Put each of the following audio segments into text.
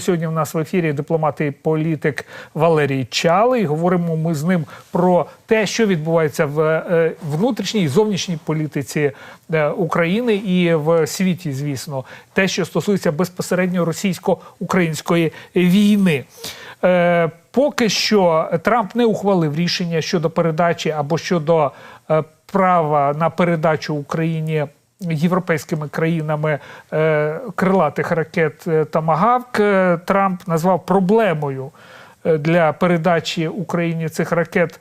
Сьогодні в нас в ефірі дипломат і політик Валерій Чалий. Говоримо ми з ним про те, що відбувається в е, внутрішній і зовнішній політиці е, України і в світі, звісно, те, що стосується безпосередньо російсько-української війни. Е, Поки що Трамп не ухвалив рішення щодо передачі або щодо права на передачу Україні європейськими країнами е, крилатих ракет е, Тамагавк. Е, Трамп назвав проблемою для передачі Україні цих ракет.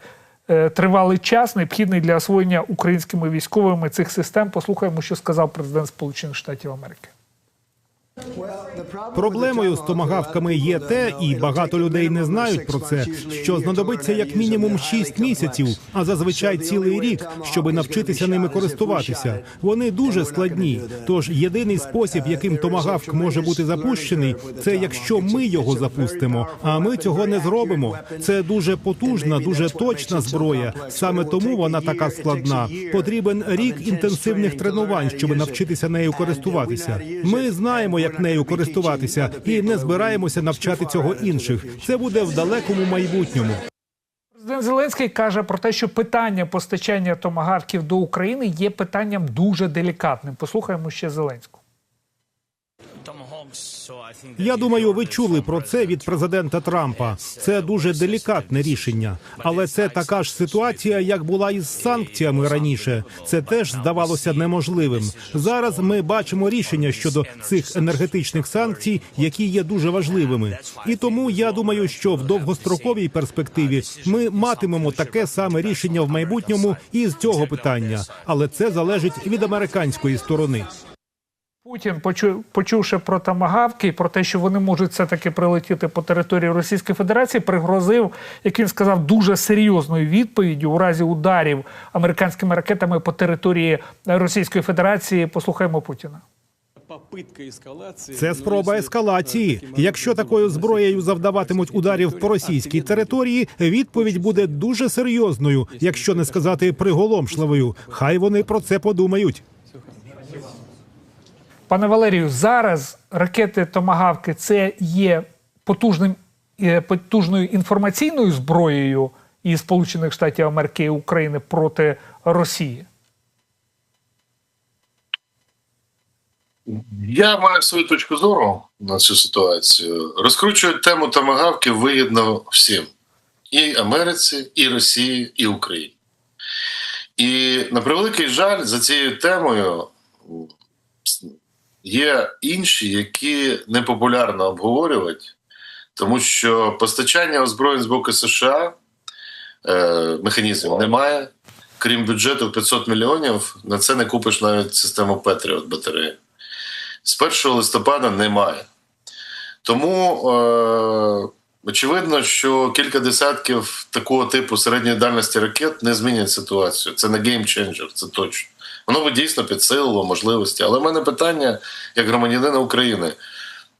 Тривалий час необхідний для освоєння українськими військовими цих систем. Послухаємо, що сказав президент Сполучених Штатів Америки. Проблемою з томагавками є те, і багато людей не знають про це, що знадобиться як мінімум 6 місяців, а зазвичай цілий рік, щоб навчитися ними користуватися. Вони дуже складні. Тож єдиний спосіб, яким томагавк може бути запущений, це якщо ми його запустимо. А ми цього не зробимо. Це дуже потужна, дуже точна зброя. Саме тому вона така складна. Потрібен рік інтенсивних тренувань, щоб навчитися нею користуватися. Ми знаємо, як нею користуватися, і не збираємося навчати цього інших. Це буде в далекому майбутньому. Президент Зеленський каже про те, що питання постачання томагарків до України є питанням дуже делікатним. Послухаємо ще Зеленського. Я думаю, ви чули про це від президента Трампа. Це дуже делікатне рішення, але це така ж ситуація, як була із санкціями раніше. Це теж здавалося неможливим. Зараз ми бачимо рішення щодо цих енергетичних санкцій, які є дуже важливими. І тому я думаю, що в довгостроковій перспективі ми матимемо таке саме рішення в майбутньому із цього питання, але це залежить від американської сторони. Путін, почу, почувши про тамагавки і про те, що вони можуть все таки прилетіти по території Російської Федерації, пригрозив, як він сказав, дуже серйозною відповіддю у разі ударів американськими ракетами по території Російської Федерації. Послухаємо Путіна. Це спроба ескалації. Якщо такою зброєю завдаватимуть ударів по російській території, відповідь буде дуже серйозною, якщо не сказати приголомшливою. Хай вони про це подумають. Пане Валерію, зараз ракети Томагавки це є потужним е, потужною інформаційною зброєю і Сполучених Штатів Америки і України проти Росії. Я маю свою точку зору на цю ситуацію. Розкручують тему томагавки вигідно всім: і Америці, і Росії, і Україні. І на превеликий жаль, за цією темою є інші, які непопулярно обговорювати, тому що постачання озброєнь з боку США е, механізмів немає. Крім бюджету 500 мільйонів, на це не купиш навіть систему Петріот батареї. З 1 листопада немає. Тому е, очевидно, що кілька десятків такого типу середньої дальності ракет не змінять ситуацію. Це не геймченджер, це точно. Воно би дійсно підсилило можливості. Але в мене питання як громадянина України: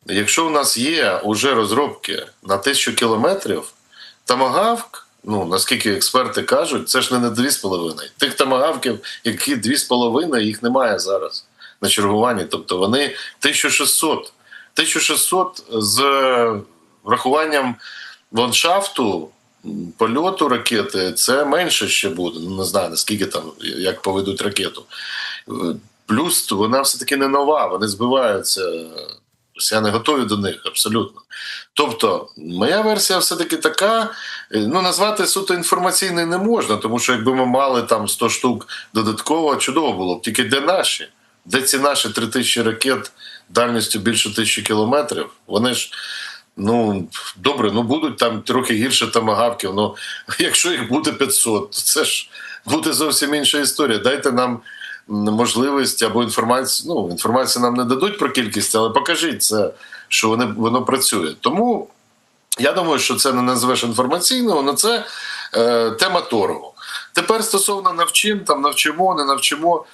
якщо в нас є уже розробки на тисячу кілометрів, тамагавк, ну наскільки експерти кажуть, це ж не на 2,5. Тих тамагавків, які 2,5, їх немає зараз на чергуванні. Тобто вони 1600. 1600 з врахуванням ландшафту польоту ракети це менше ще буде. Ну не знаю наскільки там як поведуть ракету. Плюс вона все-таки не нова, вони збиваються. Росіяни готові до них абсолютно. Тобто, моя версія все-таки така: ну назвати суто інформаційною не можна, тому що якби ми мали там 100 штук додатково, чудово було б. Тільки де наші? Де ці наші 3000 ракет дальністю більше тисячі кілометрів? Вони ж. Ну добре, ну будуть там трохи гірше тамагавків. Ну якщо їх буде 500, то це ж буде зовсім інша історія. Дайте нам можливість або інформацію. Ну інформацію нам не дадуть про кількість, але покажіть це, що вони воно працює. Тому я думаю, що це не назвеш інформаційного, але це е, тема торгу. Тепер стосовно навчин, там навчимо, не навчимо.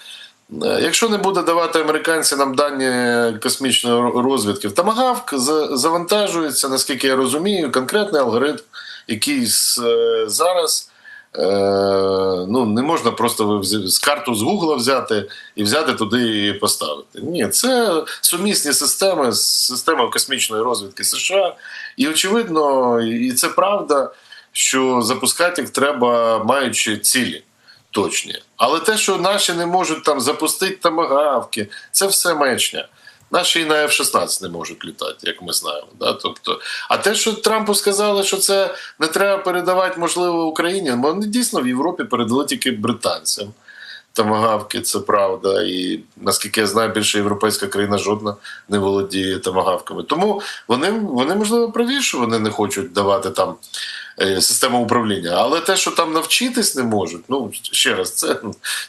Якщо не буде давати американці нам дані космічної розвідки, Тамагавк завантажується, наскільки я розумію, конкретний алгоритм, який зараз ну, не можна просто з карту з Гугла взяти і взяти туди і поставити. Ні, це сумісні системи з системою космічної розвідки США. І очевидно, і це правда, що запускати їх треба, маючи цілі точні. Але те, що наші не можуть там запустити тамагавки, це все мечня. Наші і на F-16 не можуть літати, як ми знаємо. Да? Тобто, а те, що Трампу сказали, що це не треба передавати, можливо, Україні, вони дійсно в Європі передали тільки британцям. Тамагавки, це правда. І наскільки я знаю, більше європейська країна жодна не володіє тамагавками. Тому вони, вони можливо, праві, що вони не хочуть давати там е, систему управління. Але те, що там навчитись не можуть, ну ще раз, це,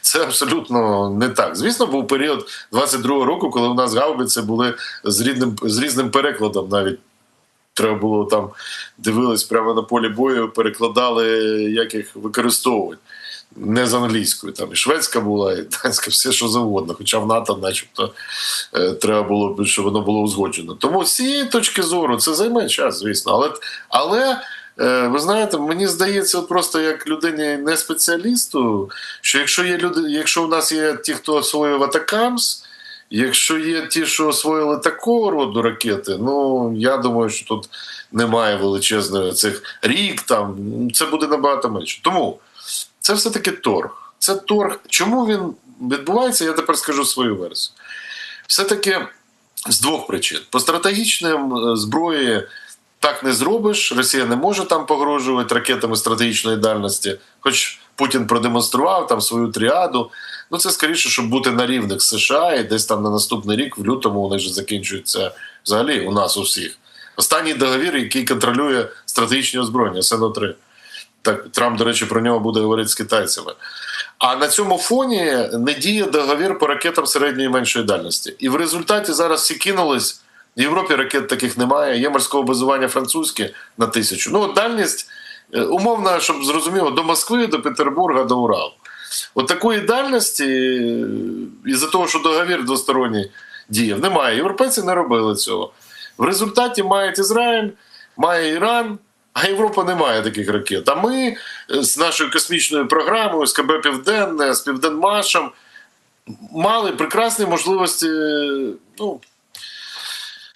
це абсолютно не так. Звісно, був період 22-го року, коли у нас гаубиці були з рідним з різним перекладом навіть. Треба було там дивились прямо на полі бою, перекладали, як їх використовувати. Не з англійською, там і шведська була, і данська, все що завгодно. Хоча в НАТО, начебто, е, треба було б, щоб воно було узгоджено. Тому з цієї точки зору це займе час, звісно. Але, але е, ви знаєте, мені здається, просто як людині не спеціалісту, що якщо є люди, якщо у нас є ті, хто освоював Атакамс, Якщо є ті, що освоїли такого роду ракети, ну я думаю, що тут немає величезної цих рік, там це буде набагато менше. Тому це все-таки торг. Це торг. Чому він відбувається? Я тепер скажу свою версію. Все-таки з двох причин: по стратегічним е, зброї так не зробиш. Росія не може там погрожувати ракетами стратегічної дальності, хоч Путін продемонстрував там свою тріаду. Ну це скоріше, щоб бути на рівних США, і десь там на наступний рік, в лютому, вони ж закінчуються взагалі у нас у всіх. Останній договір, який контролює стратегічні озброєння, СНО-3. Так, Трамп, до речі, про нього буде говорити з китайцями. А на цьому фоні не діє договір по ракетам середньої і меншої дальності. І в результаті зараз всі кинулись. В Європі ракет таких немає. Є морського базування французьке на тисячу. Ну, дальність, е, умовно, щоб зрозуміло, до Москви, до Петербурга, до Уралу. От такої дальності, е, із-за того, що договір двосторонній діяв, немає. Європейці не робили цього. В результаті має Ізраїль, має Іран, а Європа не має таких ракет. А ми е, з нашою космічною програмою, з КБ Південне, з Південмашем мали прекрасні можливості. е, Ну,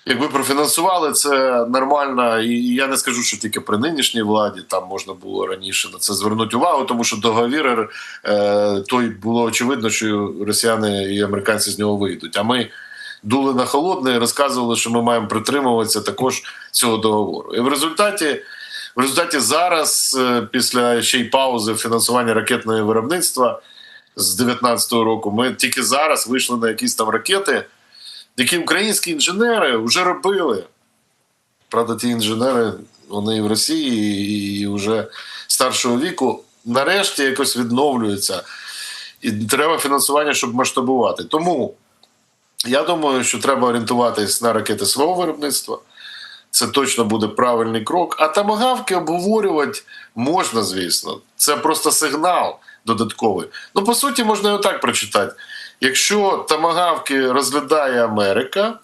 Якби профінансували це нормально, і я не скажу, що тільки при нинішній владі там можна було раніше на це звернути увагу, тому що договір е, той було очевидно, що росіяни і американці з нього вийдуть. А ми дули на холодне і розказували, що ми маємо притримуватися також цього договору. І в результаті, в результаті зараз, е, після ще й паузи фінансування ракетного виробництва з 19-го року, ми тільки зараз вийшли на якісь там ракети які українські інженери вже робили. Правда, ті інженери, вони і в Росії, і вже старшого віку, нарешті якось відновлюються. І треба фінансування, щоб масштабувати. Тому я думаю, що треба орієнтуватись на ракети свого виробництва. Це точно буде правильний крок. А тамагавки обговорювати можна, звісно. Це просто сигнал додатковий. Ну, по суті, можна і отак прочитати. Якщо тамагавки розглядає Америка,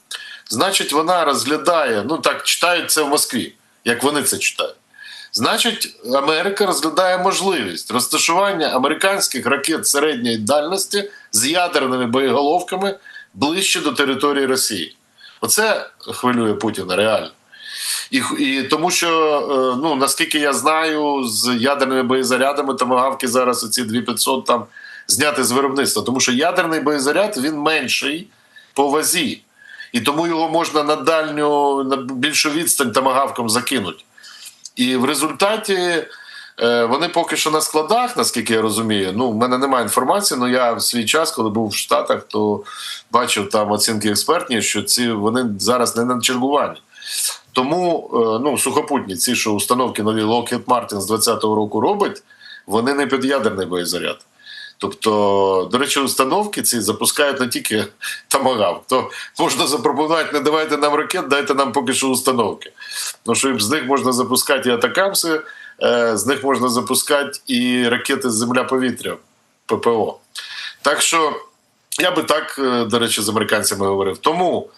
значить вона розглядає, ну так читають це в Москві, як вони це читають. Значить, Америка розглядає можливість розташування американських ракет середньої дальності з ядерними боєголовками ближче до території Росії. Оце хвилює Путіна реально. І, і тому що, е, ну наскільки я знаю, з ядерними боєзарядами томагавки зараз оці 2500 там зняти з виробництва, тому що ядерний боєзаряд він менший по вазі, і тому його можна на дальню на більшу відстань томагавком закинути. І в результаті е, вони поки що на складах, наскільки я розумію. Ну, в мене немає інформації, але я в свій час, коли був в Штатах, то бачив там оцінки експертні, що ці вони зараз не на чергуванні. Тому е, ну, сухопутні, ці, що установки нові Lockheed Martin з 20-го року робить, вони не під ядерний боєзаряд. Тобто, до речі, установки ці запускають не тільки тамагав. То можна запропонувати, не давайте нам ракет, дайте нам поки що установки. Ну, що з них можна запускати і атакамси, е, з них можна запускати і ракети з земля-повітря ППО. Так що я би так, е, до речі, з американцями говорив. Тому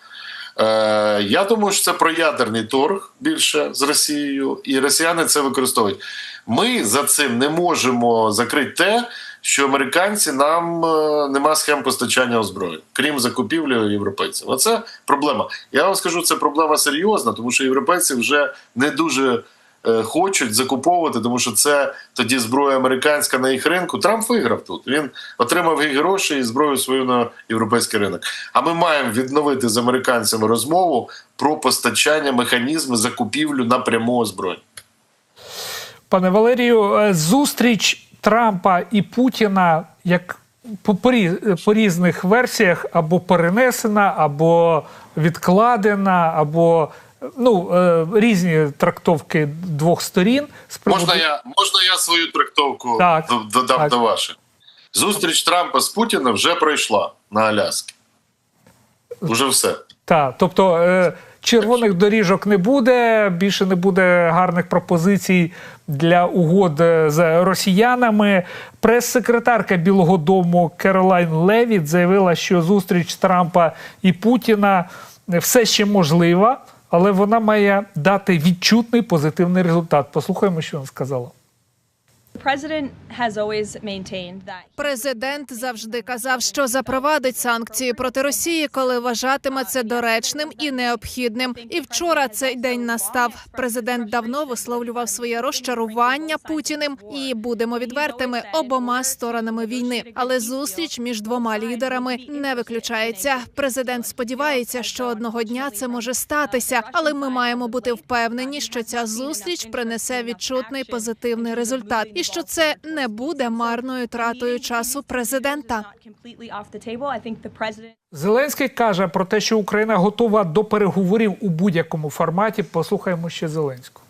Е, я думаю, що це про ядерний торг більше з Росією, і росіяни це використовують. Ми за цим не можемо закрити те, що американці нам е, нема схем постачання озброєнь, крім закупівлі європейців. Оце проблема. Я вам скажу, це проблема серйозна, тому що європейці вже не дуже хочуть закуповувати, тому що це тоді зброя американська на їх ринку. Трамп виграв тут. Він отримав гроші і зброю свою на європейський ринок. А ми маємо відновити з американцями розмову про постачання механізми закупівлю напряму озброєнь. Пане Валерію, е, зустріч Трампа і Путіна як по, по різних версіях або перенесена, або відкладена, або ну, е, різні трактовки двох сторін. Приводу- Можна я можна я свою трактовку Так, додам так. до вашої? Зустріч Трампа з Путіним вже пройшла на Аляскі. Уже все. Так, тобто е, червоних доріжок не буде, більше не буде гарних пропозицій для угод е, з росіянами. Прес-секретарка Білого Дому Керолайн Левіт заявила, що зустріч Трампа і Путіна все ще можлива, але вона має дати відчутний позитивний результат. Послухаємо, що вона сказала. Президент завжди казав, що запровадить санкції проти Росії, коли вважатиме це доречним і необхідним. І вчора цей день настав. Президент давно висловлював своє розчарування Путіним і будемо відвертими обома сторонами війни. Але зустріч між двома лідерами не виключається. Президент сподівається, що одного дня це може статися, але ми маємо бути впевнені, що ця зустріч принесе відчутний позитивний результат, і що це не буде марною тратою часу президента. Зеленський каже про те, що Україна готова до переговорів у будь-якому форматі. Послухаємо ще Зеленського.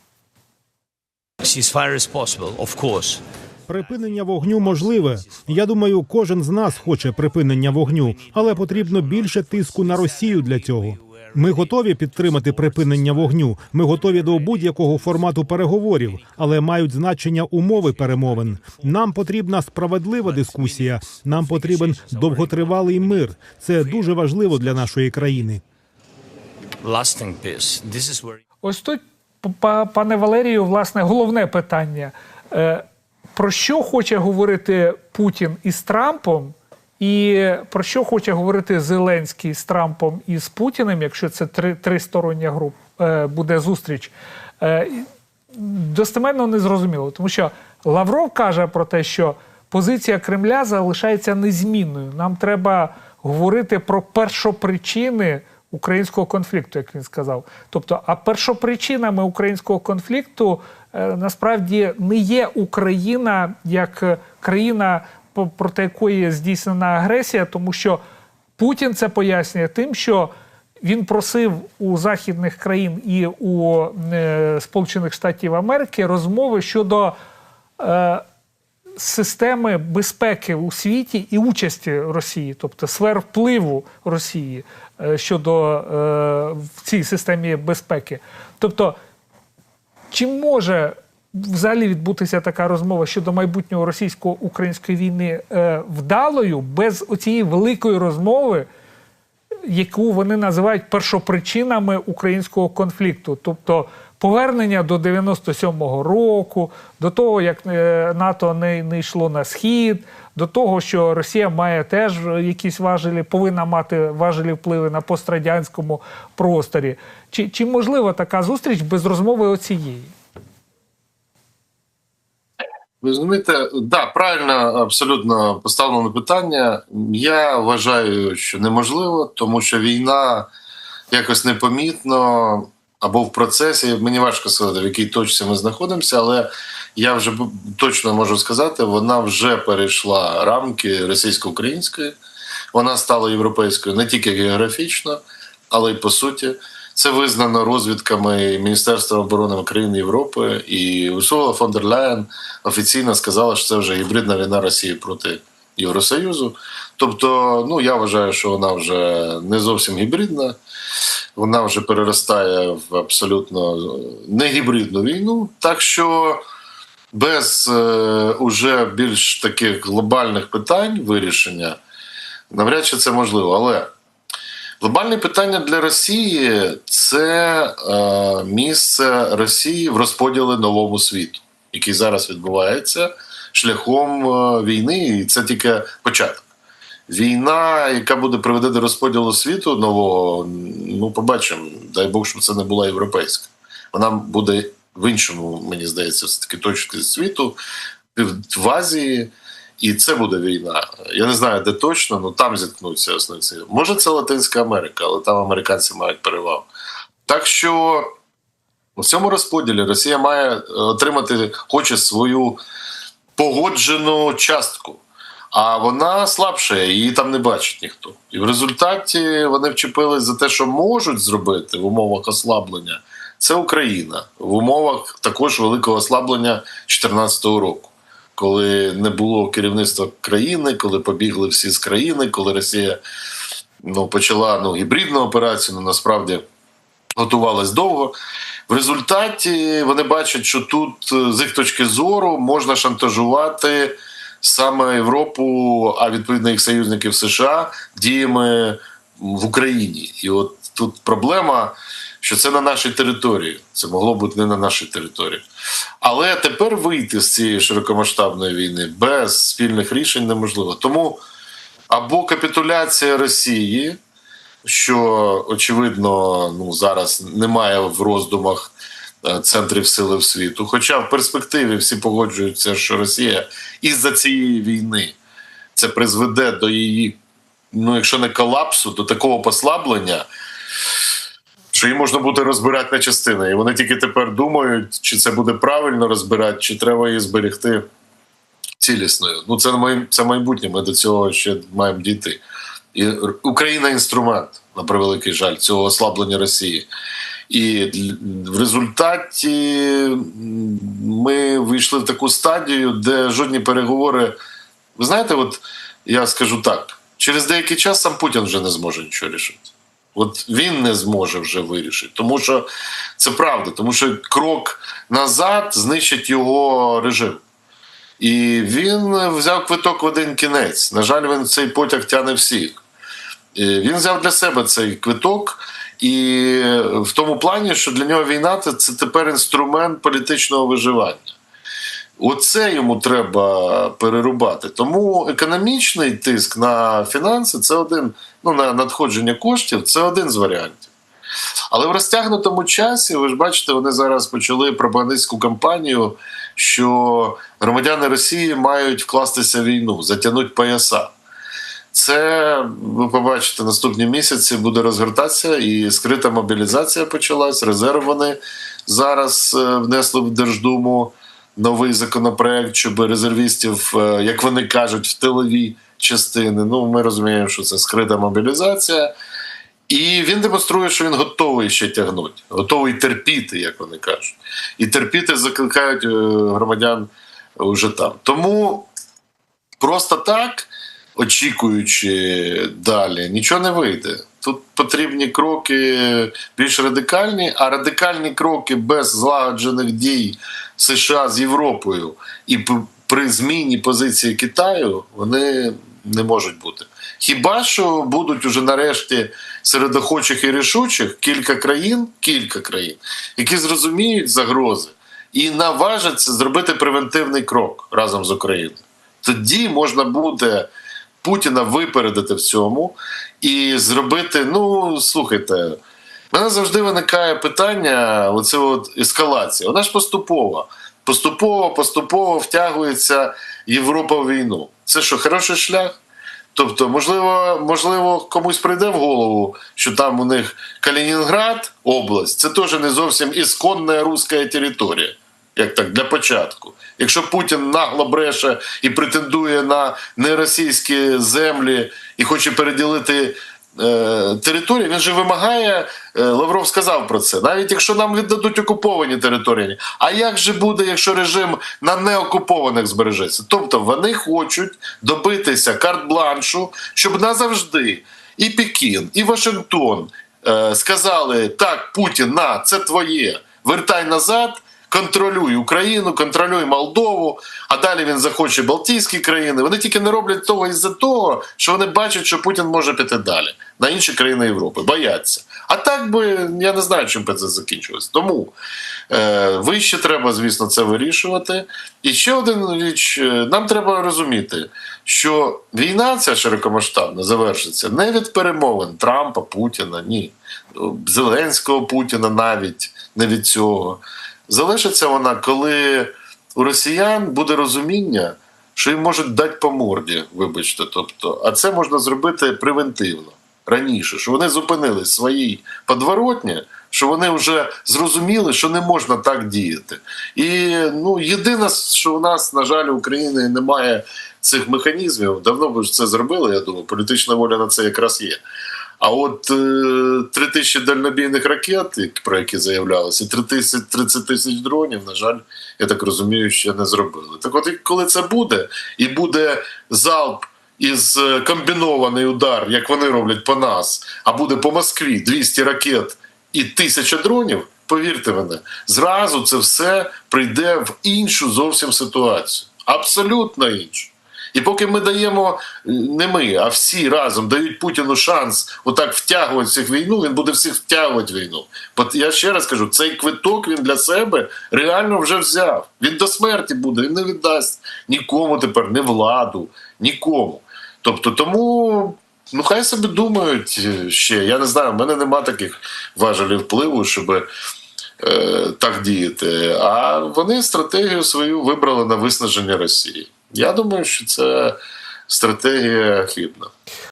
Припинення вогню можливе. Я думаю, кожен з нас хоче припинення вогню, але потрібно більше тиску на Росію для цього. Ми готові підтримати припинення вогню. Ми готові до будь-якого формату переговорів, але мають значення умови перемовин. Нам потрібна справедлива дискусія. Нам потрібен довготривалий мир. Це дуже важливо для нашої країни. Ось тут, па- пане Валерію, власне, головне питання. Е, Про що хоче говорити Путін із Трампом, і про що хоче говорити Зеленський з Трампом і з Путіним, якщо це три, тристороння груп, е, буде зустріч? Е, Достеменно не зрозуміло, тому що Лавров каже про те, що позиція Кремля залишається незмінною. Нам треба говорити про першопричини українського конфлікту, як він сказав. Тобто, а першопричинами українського конфлікту е, насправді не є Україна як країна, проти якої здійснена агресія, тому що Путін це пояснює тим, що він просив у західних країн і у е, Сполучених Штатів Америки розмови щодо е, системи безпеки у світі і участі Росії, тобто сфер впливу Росії е, щодо е, в цій системі безпеки. Тобто, чи може взагалі відбутися така розмова щодо майбутнього російсько-української війни е, вдалою без оцієї великої розмови? яку вони називають першопричинами українського конфлікту, тобто повернення до 97-го року, до того, як е, НАТО не, не йшло на схід, до того, що Росія має теж якісь важелі, повинна мати важелі впливи на пострадянському просторі. Чи, чи можлива така зустріч без розмови оцієї? Ви розумієте, да, правильно абсолютно поставлено питання. Я вважаю, що неможливо, тому що війна якось непомітно або в процесі. Мені важко сказати, в якій точці ми знаходимося, але я вже точно можу сказати, вона вже перейшла рамки російсько-української. Вона стала європейською не тільки географічно, але й по суті. Це визнано розвідками Міністерства оборони країн Європи, і Урсула фон дер Ляєн офіційно сказала, що це вже гібридна війна Росії проти Євросоюзу. Тобто, ну я вважаю, що вона вже не зовсім гібридна, вона вже переростає в абсолютно негібридну війну. Так що без е, уже більш таких глобальних питань вирішення навряд чи це можливо. Але Глобальне питання для Росії це е, місце Росії в розподілі новому світу, який зараз відбувається шляхом е, війни, і це тільки початок. Війна, яка буде приведе до розподілу світу нового, ну побачимо. Дай Бог, щоб це не була європейська. Вона буде в іншому, мені здається, все таки точці світу, в Азії, і це буде війна. Я не знаю, де точно, але там зіткнуться основні. Може, це Латинська Америка, але там американці мають перевагу. Так що у цьому розподілі Росія має е, отримати, хоче свою погоджену частку. А вона слабша, її там не бачить ніхто. І в результаті вони вчепились за те, що можуть зробити в умовах ослаблення. Це Україна в умовах також великого ослаблення 2014 року, коли не було керівництва країни, коли побігли всі з країни, коли Росія ну, почала ну, гібридну операцію, ну насправді готувалась довго. В результаті вони бачать, що тут е, з їх точки зору можна шантажувати саме Європу, а відповідно їх союзників США діями в Україні. І от тут проблема, що це на нашій території. Це могло бути не на нашій території. Але тепер вийти з цієї широкомасштабної війни без спільних рішень неможливо. Тому або капітуляція Росії, що очевидно ну, зараз немає в роздумах е, центрів сили в світу. Хоча в перспективі всі погоджуються, що Росія із-за цієї війни це призведе до її, ну якщо не колапсу, до такого послаблення. Що її можна буде розбирати на частини. І вони тільки тепер думають, чи це буде правильно розбирати, чи треба її зберегти цілісною. Ну, це це майбутнє. Ми до цього ще маємо дійти. І Україна інструмент, на превеликий жаль, цього ослаблення Росії. І в результаті ми вийшли в таку стадію, де жодні переговори. Ви знаєте, от я скажу так: через деякий час сам Путін вже не зможе нічого рішити. От він не зможе вже вирішити, тому що це правда, тому що крок назад знищить його режим. І він взяв квиток в один кінець. На жаль, він цей потяг тягне всіх. Він взяв для себе цей квиток, і в тому плані, що для нього війна це тепер інструмент політичного виживання. Оце йому треба перерубати. Тому економічний тиск на фінанси це один, ну на надходження коштів це один з варіантів. Але в розтягнутому часі, ви ж бачите, вони зараз почали пропагандистську кампанію, що громадяни Росії мають вкластися в війну, затягнути пояса. Це ви побачите наступні місяці буде розгортатися, і скрита мобілізація почалась. Резерв вони зараз е, внесли в Держдуму новий законопроект, щоб резервістів, е, як вони кажуть, в тилові частини. Ну, ми розуміємо, що це скрита мобілізація. І він демонструє, що він готовий ще тягнути, готовий терпіти, як вони кажуть. І терпіти закликають е, громадян вже там. Тому просто так, очікуючи далі, нічого не вийде. Тут потрібні кроки більш радикальні, а радикальні кроки без злагоджених дій США з Європою і при зміні позиції Китаю вони не можуть бути. Хіба що будуть уже нарешті серед охочих і рішучих кілька країн, кілька країн, які зрозуміють загрози і наважаться зробити превентивний крок разом з Україною. Тоді можна буде Путіна випередити в цьому і зробити. Ну слухайте, мене завжди виникає питання: оце от ескалація. Вона ж поступова. Поступово, поступово втягується Європа в війну. Це що, хороший шлях? Тобто, можливо, можливо, комусь прийде в голову, що там у них Калінінград, область, це теж не зовсім ісконна руська територія, як так для початку. Якщо Путін нагло бреше і претендує на неросійські землі і хоче переділити е, території, він же вимагає, е, Лавров сказав про це, навіть якщо нам віддадуть окуповані території. А як же буде, якщо режим на неокупованих збережеться? Тобто вони хочуть добитися карт-бланшу, щоб назавжди і Пекін, і Вашингтон е, сказали: так, Путін, на, це твоє, вертай назад. Контролюй Україну, контролюй Молдову, а далі він захоче Балтійські країни. Вони тільки не роблять того із-за того, що вони бачать, що Путін може піти далі на інші країни Європи. Бояться. А так би я не знаю, чим би це закінчилось. Тому е, вище треба, звісно, це вирішувати. І ще один річ: е, нам треба розуміти, що війна ця широкомасштабна завершиться не від перемовин Трампа, Путіна, ні. Зеленського Путіна навіть не від цього. Залишиться вона, коли у росіян буде розуміння, що їм можуть дати по морді, вибачте. Тобто, а це можна зробити превентивно раніше, що вони зупинили свої подворотні, що вони вже зрозуміли, що не можна так діяти. І ну, єдине, що у нас, на жаль, України немає цих механізмів. Давно б ж це зробили, я думаю, політична воля на це якраз є. А от е, 3 тисячі дальнобійних ракет, про які заявлялося, 30 тисяч дронів, на жаль, я так розумію, ще не зробили. Так от, коли це буде, і буде залп із е, комбінований удар, як вони роблять по нас, а буде по Москві 200 ракет і 1000 дронів, повірте мене, зразу це все прийде в іншу зовсім ситуацію. Абсолютно іншу. І поки ми даємо не ми, а всі разом дають Путіну шанс отак втягувати всіх війну, він буде всіх втягувати війну. Бо я ще раз кажу, цей квиток він для себе реально вже взяв. Він до смерті буде, він не віддасть нікому тепер, не владу, нікому. Тобто, тому. Ну, хай собі думають ще. Я не знаю, в мене нема таких важелів впливу, щоб е, так діяти. А вони стратегію свою вибрали на виснаження Росії. Я думаю, що це стратегія хибна.